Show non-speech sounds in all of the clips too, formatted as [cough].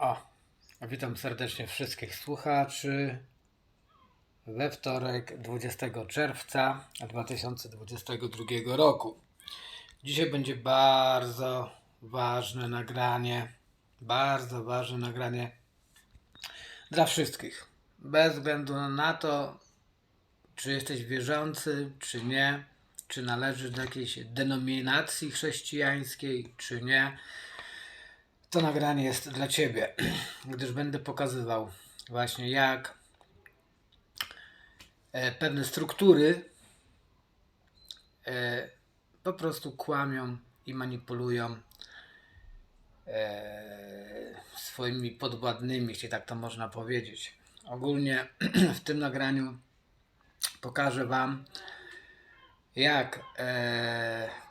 O, witam serdecznie wszystkich słuchaczy we wtorek 20 czerwca 2022 roku. Dzisiaj będzie bardzo ważne nagranie, bardzo ważne nagranie dla wszystkich. Bez względu na to, czy jesteś wierzący, czy nie, czy należysz do jakiejś denominacji chrześcijańskiej, czy nie to nagranie jest dla Ciebie, [clears throat] gdyż będę pokazywał właśnie jak e, pewne struktury e, po prostu kłamią i manipulują e, swoimi podwładnymi, jeśli tak to można powiedzieć. Ogólnie [clears throat] w tym nagraniu pokażę Wam, jak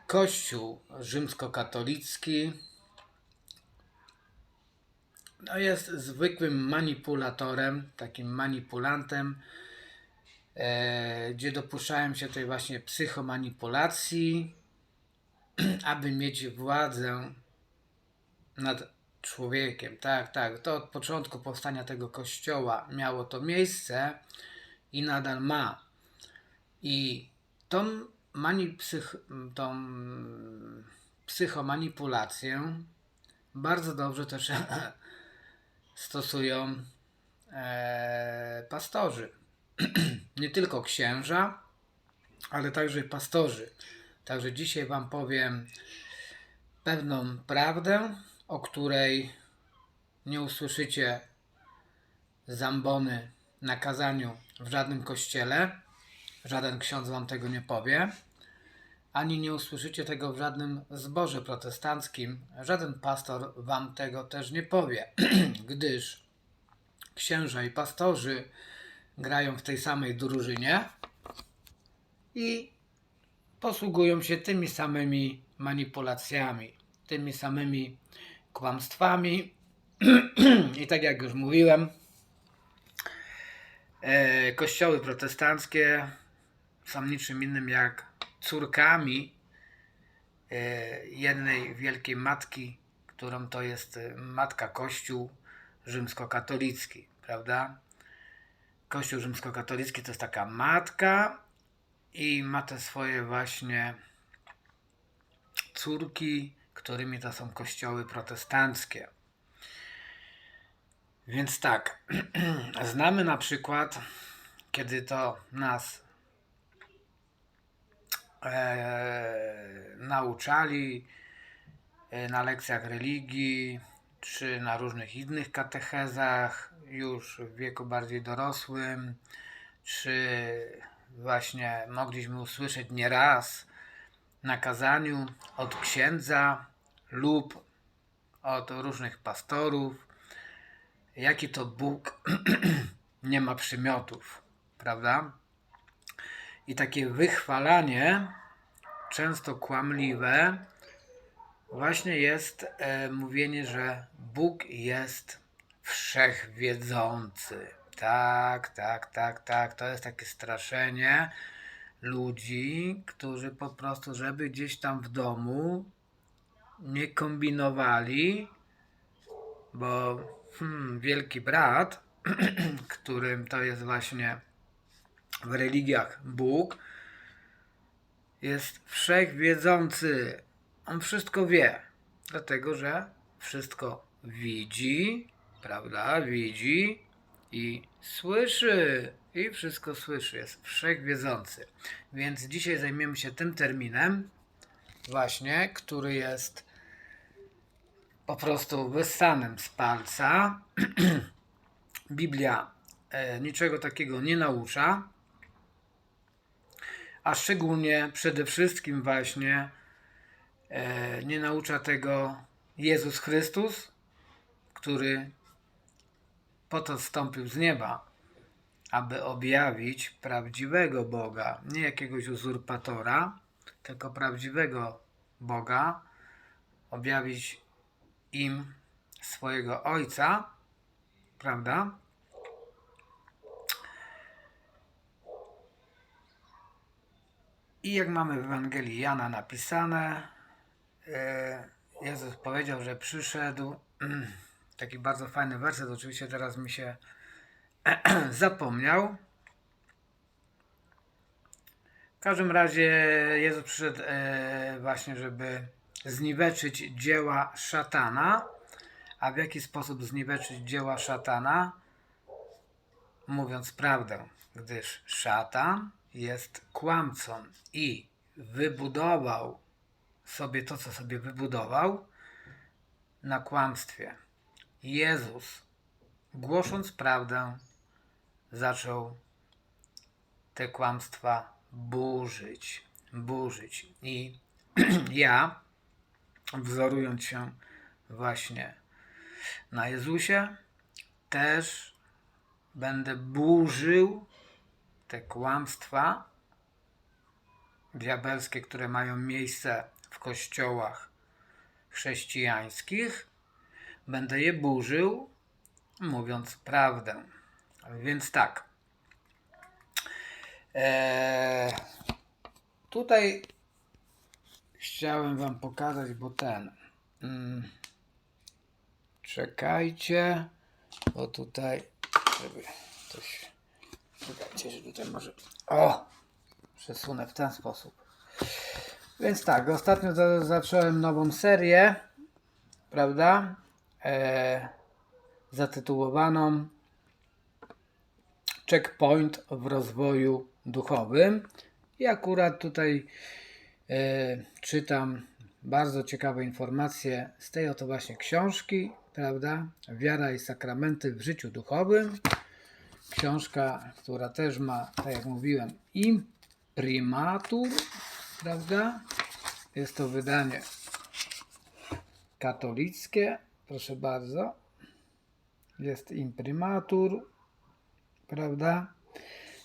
Kościół rzymskokatolicki no jest zwykłym manipulatorem, takim manipulantem, e, gdzie dopuszczają się tej właśnie psychomanipulacji, [clears throat] aby mieć władzę nad człowiekiem. Tak, tak. To od początku powstania tego kościoła miało to miejsce i nadal ma. I tą, mani, psych, tą psychomanipulację bardzo dobrze też [laughs] stosują e, pastorzy. [clears throat] Nie tylko księża, ale także pastorzy. Także dzisiaj Wam powiem pewną prawdę, o której nie usłyszycie zambony na kazaniu w żadnym kościele. Żaden ksiądz Wam tego nie powie. Ani nie usłyszycie tego w żadnym zborze protestanckim. Żaden pastor Wam tego też nie powie, [clears throat] gdyż księża i pastorzy grają w tej samej drużynie i posługują się tymi samymi manipulacjami, tymi samymi kłamstwami. [clears throat] I tak jak już mówiłem, e, kościoły protestanckie są niczym innym jak córkami e, jednej wielkiej matki, którą to jest e, matka Kościół rzymskokatolicki, prawda? Kościół rzymskokatolicki to jest taka matka i ma te swoje właśnie córki, którymi to są kościoły protestanckie. Więc tak, [clears throat] znamy na przykład, kiedy to nas e, nauczali e, na lekcjach religii, czy na różnych innych katechezach, już w wieku bardziej dorosłym, czy właśnie mogliśmy usłyszeć nieraz na kazaniu od księdza lub od różnych pastorów, jaki to Bóg [clears throat] nie ma przymiotów, prawda? I takie wychwalanie, często kłamliwe, właśnie jest e, mówienie, że Bóg jest wszechwiedzący. Tak, tak, tak, tak. To jest takie straszenie ludzi, którzy po prostu, żeby gdzieś tam w domu nie kombinowali, bo hmm, wielki brat, [clears throat] którym to jest właśnie w religiach Bóg, jest wszechwiedzący. On wszystko wie, dlatego że wszystko widzi, prawda? Widzi i słyszy. I wszystko słyszy, jest wszechwiedzący. Więc dzisiaj zajmiemy się tym terminem, właśnie, który jest po prostu wyssanym z palca. [clears throat] Biblia e, niczego takiego nie naucza a szczególnie przede wszystkim właśnie e, nie naucza tego Jezus Chrystus, który po to zstąpił z nieba, aby objawić prawdziwego Boga, nie jakiegoś uzurpatora, tylko prawdziwego Boga, objawić im swojego Ojca, prawda? I jak mamy w Ewangelii Jana napisane, e, Jezus powiedział, że przyszedł, taki bardzo fajny werset, oczywiście teraz mi się [clears throat] zapomniał. W każdym razie Jezus przyszedł e, właśnie, żeby zniweczyć dzieła szatana. A w jaki sposób zniweczyć dzieła szatana? Mówiąc prawdę, gdyż szatan jest kłamcą i wybudował sobie to, co sobie wybudował na kłamstwie. Jezus, głosząc prawdę, zaczął te kłamstwa burzyć, burzyć. I [clears throat] ja, wzorując się właśnie na Jezusie, też będę burzył te kłamstwa diabelskie, które mają miejsce w kościołach chrześcijańskich. Będę je burzył, mówiąc prawdę. Więc tak. Eee, tutaj chciałem Wam pokazać, bo ten. Mm, czekajcie, bo tutaj, żeby coś. Czekajcie, że tutaj może. O! Przesunę w ten sposób. Więc tak, ostatnio za, zacząłem nową serię, prawda? Eee, zatytułowaną Checkpoint w rozwoju duchowym. I akurat tutaj e, czytam bardzo ciekawe informacje z tej oto właśnie książki, prawda? Wiara i sakramenty w życiu duchowym. Książka, która też ma, tak jak mówiłem, imprimatur, prawda? Jest to wydanie katolickie, proszę bardzo. Jest imprimatur, prawda?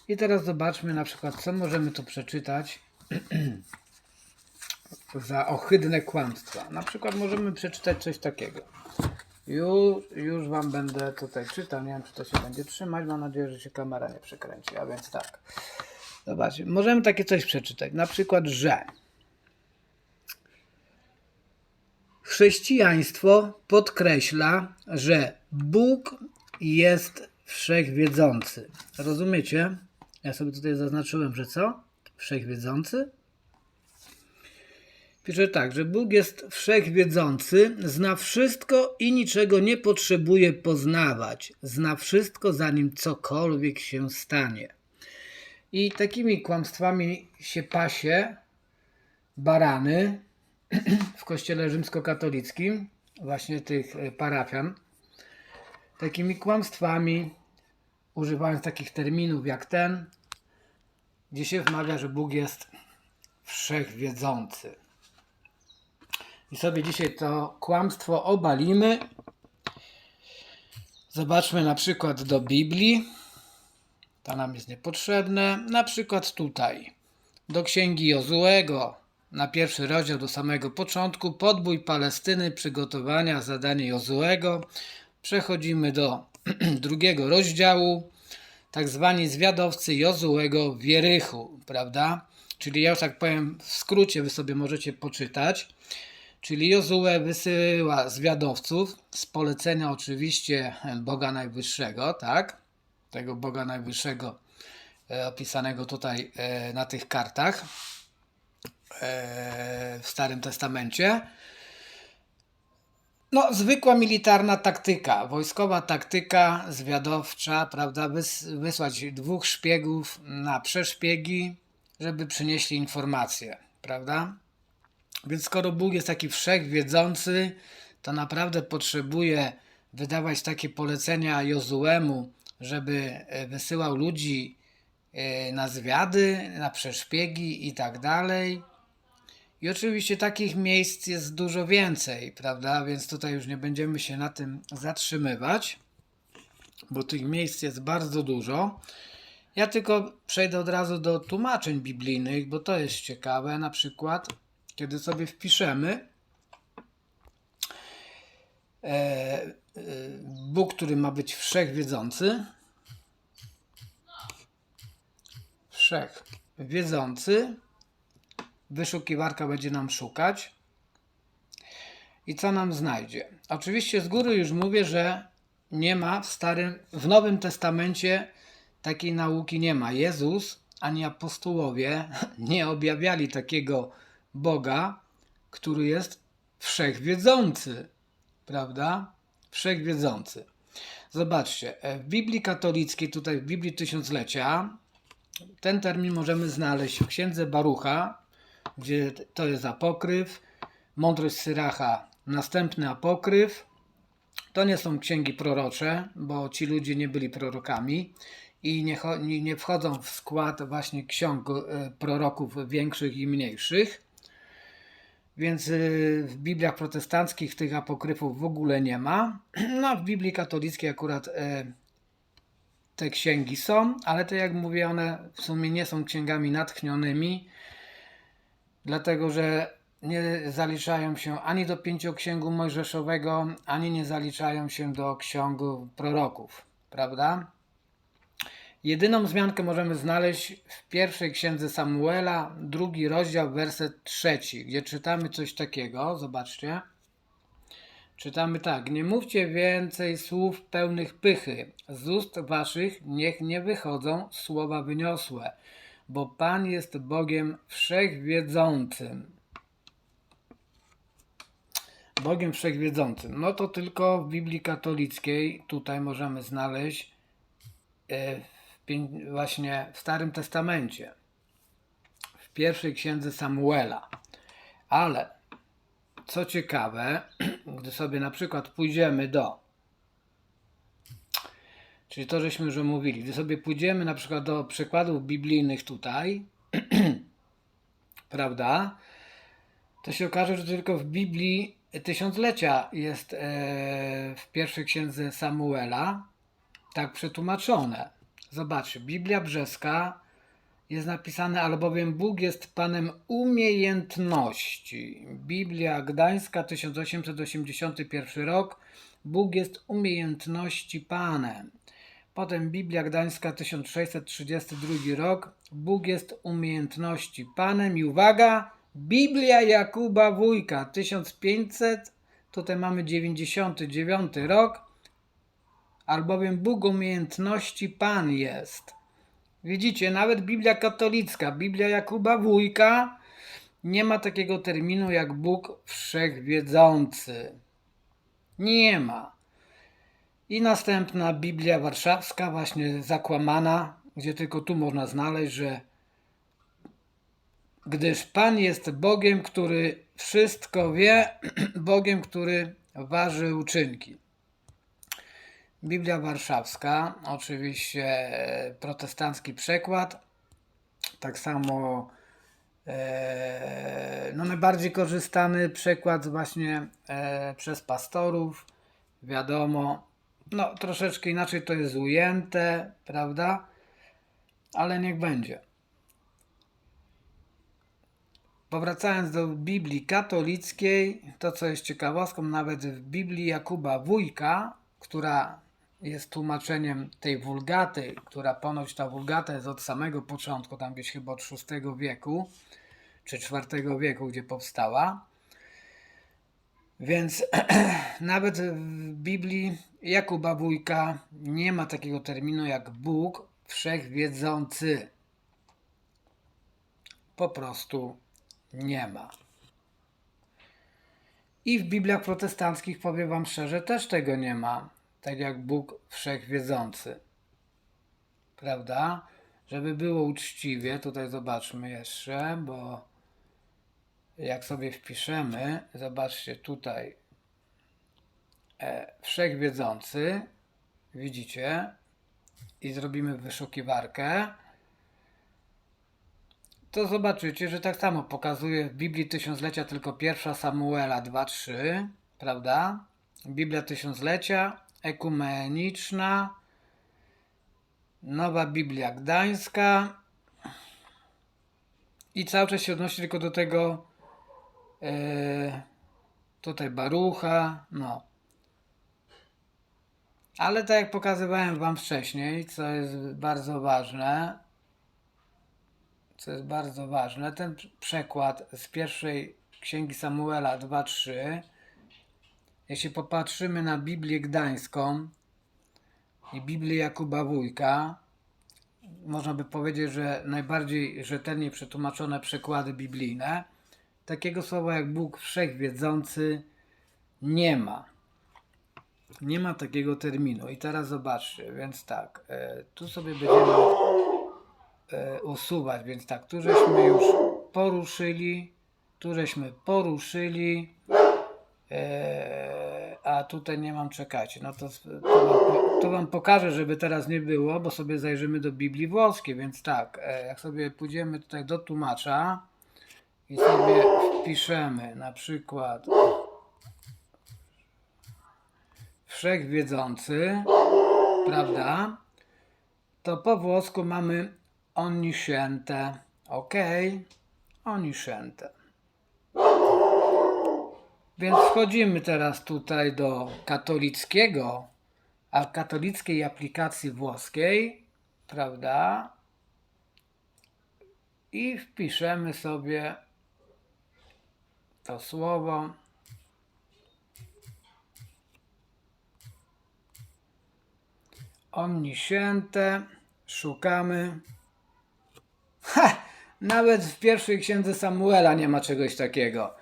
I teraz zobaczmy na przykład, co możemy tu przeczytać [clears throat] za ohydne kłamstwa. Na przykład możemy przeczytać coś takiego. Już, już Wam będę tutaj czytał. Nie wiem, czy to się będzie trzymać. Mam nadzieję, że się kamera nie przekręci. A więc tak. Zobaczcie. Możemy takie coś przeczytać. Na przykład, że chrześcijaństwo podkreśla, że Bóg jest wszechwiedzący. Rozumiecie? Ja sobie tutaj zaznaczyłem, że co? Wszechwiedzący? Pisze tak, że Bóg jest wszechwiedzący, zna wszystko i niczego nie potrzebuje poznawać. Zna wszystko, zanim cokolwiek się stanie. I takimi kłamstwami się pasie barany w kościele rzymskokatolickim, właśnie tych e, parafian, takimi kłamstwami, używając takich terminów jak ten, gdzie się wmawia, że Bóg jest wszechwiedzący. I sobie dzisiaj to kłamstwo obalimy. Zobaczmy na przykład do Biblii. To nam jest niepotrzebne. Na przykład tutaj. Do księgi Jozuego. Na pierwszy rozdział do samego początku. Podbój Palestyny, przygotowania, zadanie Jozuego. Przechodzimy do [clears throat] drugiego rozdziału. Tak zwani zwiadowcy Jozuego w Wierychu, prawda? Czyli ja już tak powiem w skrócie, wy sobie możecie poczytać. Czyli Jozue wysyła zwiadowców z polecenia oczywiście Boga Najwyższego, tak? Tego Boga Najwyższego e, opisanego tutaj e, na tych kartach e, w Starym Testamencie. No, zwykła militarna taktyka, wojskowa taktyka zwiadowcza, prawda? Wys, wysłać dwóch szpiegów na przeszpiegi, żeby przynieśli informacje, prawda? Więc skoro Bóg jest taki wszechwiedzący, to naprawdę potrzebuje wydawać takie polecenia Jozuemu, żeby e, wysyłał ludzi e, na zwiady, na przeszpiegi i tak dalej. I oczywiście takich miejsc jest dużo więcej, prawda? Więc tutaj już nie będziemy się na tym zatrzymywać, bo tych miejsc jest bardzo dużo. Ja tylko przejdę od razu do tłumaczeń biblijnych, bo to jest ciekawe. Na przykład kiedy sobie wpiszemy e, e, Bóg, który ma być wszechwiedzący, wszechwiedzący, wyszukiwarka będzie nam szukać I co nam znajdzie? Oczywiście z góry już mówię, że nie ma w starym, w Nowym Testamencie takiej nauki nie ma. Jezus ani apostołowie [laughs] nie objawiali takiego Boga, który jest wszechwiedzący. Prawda? Wszechwiedzący. Zobaczcie, e, w Biblii katolickiej, tutaj w Biblii Tysiąclecia, ten termin możemy znaleźć w księdze Barucha, gdzie to jest apokryf, mądrość Syracha, następny apokryf. To nie są księgi prorocze, bo ci ludzie nie byli prorokami i nie, nie wchodzą w skład właśnie ksiąg e, proroków większych i mniejszych. Więc y, w Bibliach protestanckich tych apokryfów w ogóle nie ma. [clears throat] No w Biblii katolickiej akurat e, te księgi są, ale to jak mówię, one w sumie nie są księgami natchnionymi, dlatego że nie zaliczają się ani do pięcioksięgu mojżeszowego, ani nie zaliczają się do ksiągu proroków, prawda? Jedyną wzmiankę możemy znaleźć w pierwszej księdze Samuela, drugi rozdział, werset trzeci, gdzie czytamy coś takiego. Zobaczcie. Czytamy tak: Nie mówcie więcej słów pełnych pychy. Z ust waszych niech nie wychodzą słowa wyniosłe, bo Pan jest Bogiem wszechwiedzącym. Bogiem wszechwiedzącym. No to tylko w Biblii katolickiej tutaj możemy znaleźć e, właśnie w Starym Testamencie, w pierwszej księdze Samuela. Ale co ciekawe, [clears throat] gdy sobie na przykład pójdziemy do, czyli to żeśmy już mówili, gdy sobie pójdziemy na przykład do przykładów biblijnych tutaj, [clears throat] prawda, to się okaże, że tylko w Biblii tysiąclecia jest e, w pierwszej księdze Samuela tak przetłumaczone. Zobaczcie, Biblia Brzeska jest napisane, albowiem Bóg jest Panem umiejętności. Biblia Gdańska 1881 rok. Bóg jest umiejętności Panem. Potem Biblia Gdańska 1632 rok. Bóg jest umiejętności Panem. I uwaga, Biblia Jakuba Wójka 1500, tutaj mamy 99 rok. Albowiem Bóg umiejętności Pan jest. Widzicie, nawet Biblia katolicka, Biblia Jakuba Wójka nie ma takiego terminu jak Bóg Wszechwiedzący. Nie ma. I następna Biblia Warszawska, właśnie zakłamana, gdzie tylko tu można znaleźć, że gdyż Pan jest Bogiem, który wszystko wie, [clears throat] Bogiem, który waży uczynki. Biblia Warszawska, oczywiście e, protestancki przekład, tak samo e, no najbardziej korzystany przekład właśnie e, przez pastorów, wiadomo, no troszeczkę inaczej to jest ujęte, prawda? Ale niech będzie. Powracając do Biblii katolickiej, to co jest ciekawostką, nawet w Biblii Jakuba Wójka, która jest tłumaczeniem tej wulgaty, która ponoć ta wulgata jest od samego początku, tam gdzieś chyba od VI wieku, czy IV wieku, gdzie powstała. Więc [clears throat] nawet w Biblii Jakuba Wójka nie ma takiego terminu jak Bóg wszechwiedzący. Po prostu nie ma. I w Bibliach protestanckich, powiem Wam szczerze, też tego nie ma. Tak jak Bóg wszechwiedzący. Prawda? Żeby było uczciwie, tutaj zobaczmy jeszcze, bo jak sobie wpiszemy, zobaczcie tutaj e, wszechwiedzący, widzicie, i zrobimy wyszukiwarkę, to zobaczycie, że tak samo pokazuje w Biblii Tysiąclecia tylko pierwsza Samuela 2-3, prawda? Biblia Tysiąclecia, ekumeniczna, Nowa Biblia Gdańska i cały czas się odnosi tylko do tego e, tutaj Barucha, no. Ale tak jak pokazywałem Wam wcześniej, co jest bardzo ważne, co jest bardzo ważne, ten przekład z pierwszej księgi Samuela 2.3 jeśli popatrzymy na Biblię Gdańską i Biblię Jakuba Wójka, można by powiedzieć, że najbardziej rzetelnie przetłumaczone przekłady biblijne, takiego słowa jak Bóg Wszechwiedzący nie ma. Nie ma takiego terminu. I teraz zobaczcie, więc tak, e, tu sobie będziemy e, usuwać, więc tak, tu żeśmy już poruszyli, tu żeśmy poruszyli, e, a tutaj nie mam, czekajcie, no to, to, to wam pokażę, żeby teraz nie było, bo sobie zajrzymy do Biblii włoskiej, więc tak, e, jak sobie pójdziemy tutaj do tłumacza i sobie wpiszemy na przykład wszechwiedzący, prawda? To po włosku mamy onnisciente. Ok? Onnisciente. Więc wchodzimy teraz tutaj do katolickiego, a katolickiej aplikacji włoskiej, prawda? I wpiszemy sobie to słowo. Omnisciente, szukamy. Ha! Nawet w pierwszej księdze Samuela nie ma czegoś takiego.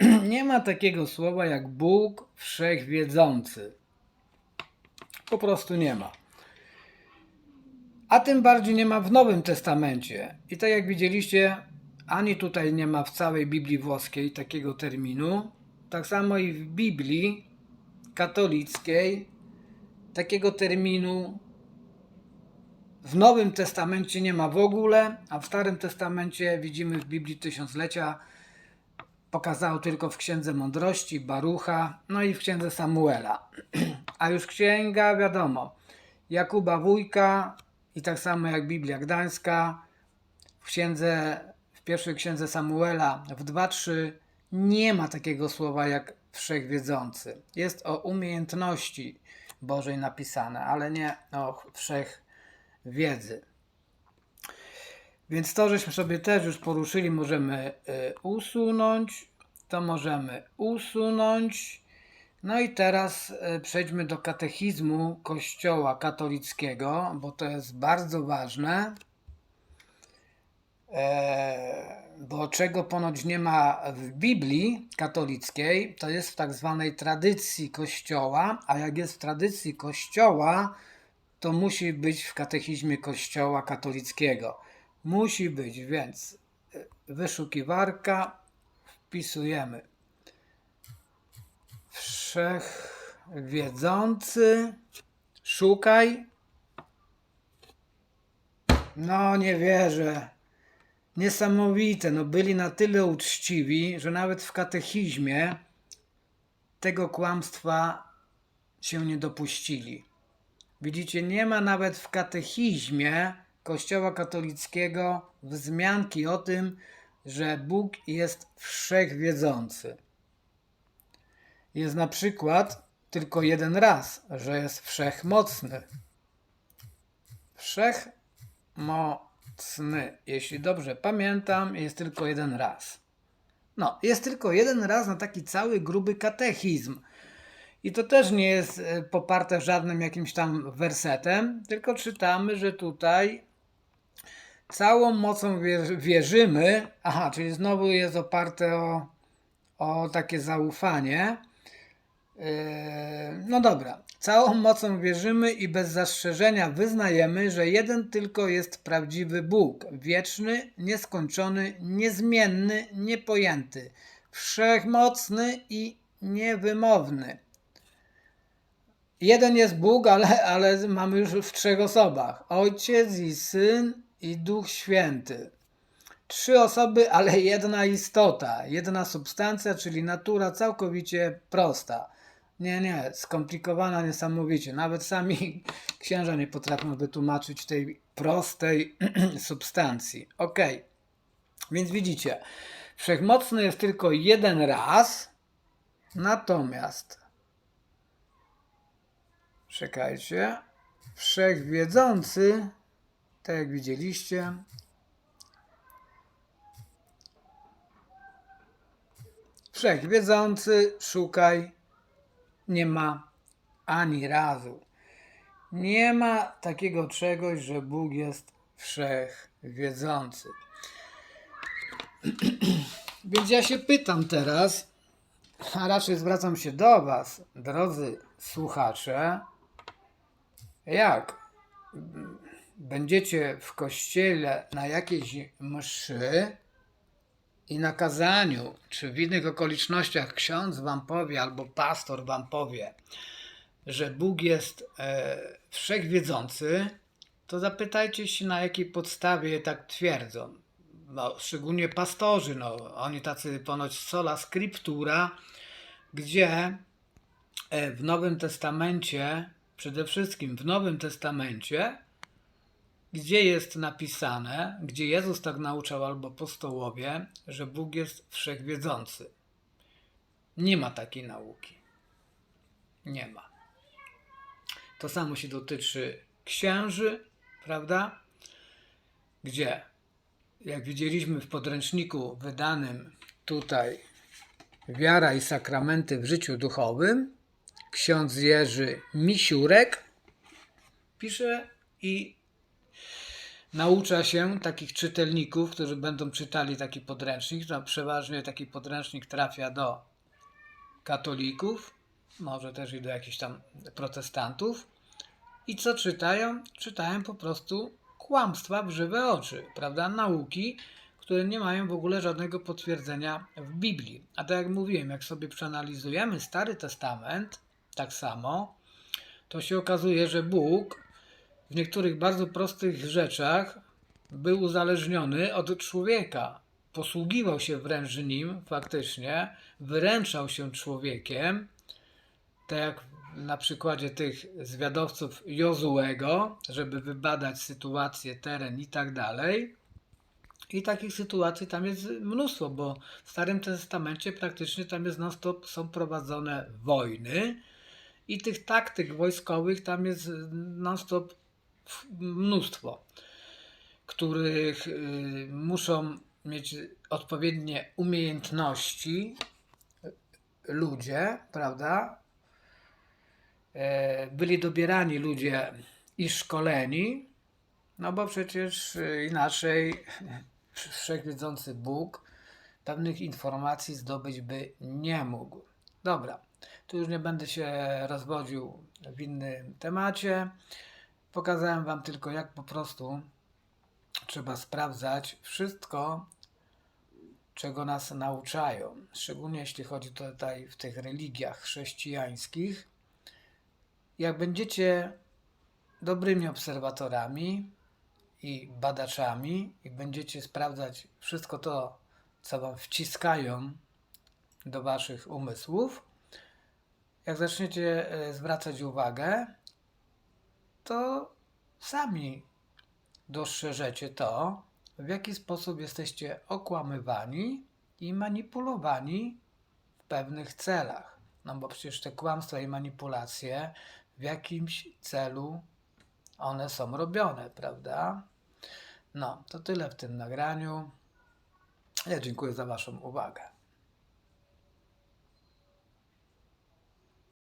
[clears throat] nie ma takiego słowa jak Bóg Wszechwiedzący. Po prostu nie ma. A tym bardziej nie ma w Nowym Testamencie. I tak jak widzieliście, ani tutaj nie ma w całej Biblii włoskiej takiego terminu. Tak samo i w Biblii katolickiej takiego terminu w Nowym Testamencie nie ma w ogóle, a w Starym Testamencie widzimy w Biblii Tysiąclecia pokazało tylko w Księdze Mądrości, Barucha, no i w Księdze Samuela. [clears throat] A już księga, wiadomo, Jakuba Wójka i tak samo jak Biblia Gdańska, w księdze, w pierwszej księdze Samuela w 2-3 nie ma takiego słowa jak wszechwiedzący. Jest o umiejętności Bożej napisane, ale nie o wszechwiedzy. Więc to, żeśmy sobie też już poruszyli, możemy y, usunąć. To możemy usunąć. No i teraz y, przejdźmy do katechizmu Kościoła katolickiego, bo to jest bardzo ważne. E, bo czego ponoć nie ma w Biblii katolickiej, to jest w tak zwanej tradycji Kościoła, a jak jest w tradycji Kościoła, to musi być w katechizmie Kościoła katolickiego. Musi być, więc y, wyszukiwarka, wpisujemy wszechwiedzący, szukaj. No nie wierzę. Niesamowite, no byli na tyle uczciwi, że nawet w katechizmie tego kłamstwa się nie dopuścili. Widzicie, nie ma nawet w katechizmie Kościoła katolickiego wzmianki o tym, że Bóg jest wszechwiedzący. Jest na przykład tylko jeden raz, że jest wszechmocny. Wszechmocny. Jeśli dobrze pamiętam, jest tylko jeden raz. No, jest tylko jeden raz na taki cały gruby katechizm. I to też nie jest e, poparte żadnym jakimś tam wersetem, tylko czytamy, że tutaj całą mocą wierzy- wierzymy. Aha, czyli znowu jest oparte o, o takie zaufanie. Yy, No dobra. Całą mocą wierzymy i bez zastrzeżenia wyznajemy, że jeden tylko jest prawdziwy Bóg, wieczny, nieskończony, niezmienny, niepojęty, wszechmocny i niewymowny. Jeden jest Bóg, ale, ale mamy już w trzech osobach: Ojciec i Syn i Duch Święty. Trzy osoby, ale jedna istota, jedna substancja, czyli natura całkowicie prosta. Nie, nie, skomplikowana niesamowicie. Nawet sami [laughs] księża nie potrafią wytłumaczyć tej prostej [clears throat] substancji. Ok, więc widzicie, wszechmocny jest tylko jeden raz, natomiast czekajcie, wszechwiedzący, tak jak widzieliście, Wszechwiedzący, szukaj. nie ma ani razu. Nie ma takiego czegoś, że Bóg jest wszechwiedzący. [clears throat] Więc ja się pytam teraz, a raczej zwracam się do Was, drodzy słuchacze, jak będziecie w kościele na jakiejś mszy i na kazaniu, czy w innych okolicznościach ksiądz Wam powie, albo pastor Wam powie, że Bóg jest e, wszechwiedzący, to zapytajcie się, na jakiej podstawie tak twierdzą. No, szczególnie pastorzy, no, oni tacy ponoć sola scriptura, gdzie e, w Nowym Testamencie, przede wszystkim w Nowym Testamencie, gdzie jest napisane, gdzie Jezus tak nauczał albo apostołowie, że Bóg jest wszechwiedzący. Nie ma takiej nauki. Nie ma. To samo się dotyczy księży, prawda? Gdzie, jak widzieliśmy w podręczniku wydanym tutaj Wiara i sakramenty w życiu duchowym, ksiądz Jerzy Misiurek pisze i naucza się takich czytelników, którzy będą czytali taki podręcznik. No, przeważnie taki podręcznik trafia do katolików, może też i do jakichś tam protestantów. I co czytają? Czytają po prostu kłamstwa w żywe oczy, prawda? Nauki, które nie mają w ogóle żadnego potwierdzenia w Biblii. A tak jak mówiłem, jak sobie przeanalizujemy Stary Testament, tak samo, to się okazuje, że Bóg w niektórych bardzo prostych rzeczach był uzależniony od człowieka. Posługiwał się wręcz nim faktycznie, wyręczał się człowiekiem, tak jak na przykładzie tych zwiadowców Jozułego, żeby wybadać sytuację, teren i tak dalej. I takich sytuacji tam jest mnóstwo, bo w Starym Testamencie praktycznie tam jest non-stop są prowadzone wojny i tych taktyk wojskowych tam jest non-stop mnóstwo, których y, muszą mieć odpowiednie umiejętności ludzie, prawda? E, Byli dobierani ludzie i szkoleni, no bo przecież y, inaczej [laughs] wszechwiedzący Bóg pewnych informacji zdobyć by nie mógł. Dobra, tu już nie będę się rozwodził w innym temacie. Pokazałem Wam tylko, jak po prostu trzeba sprawdzać wszystko, czego nas nauczają. Szczególnie jeśli chodzi tutaj w tych religiach chrześcijańskich. Jak będziecie dobrymi obserwatorami i badaczami i będziecie sprawdzać wszystko to, co Wam wciskają do Waszych umysłów, jak zaczniecie e, zwracać uwagę, to sami dostrzeżecie to, w jaki sposób jesteście okłamywani i manipulowani w pewnych celach. No bo przecież te kłamstwa i manipulacje w jakimś celu one są robione, prawda? No, to tyle w tym nagraniu. Ja dziękuję za Waszą uwagę.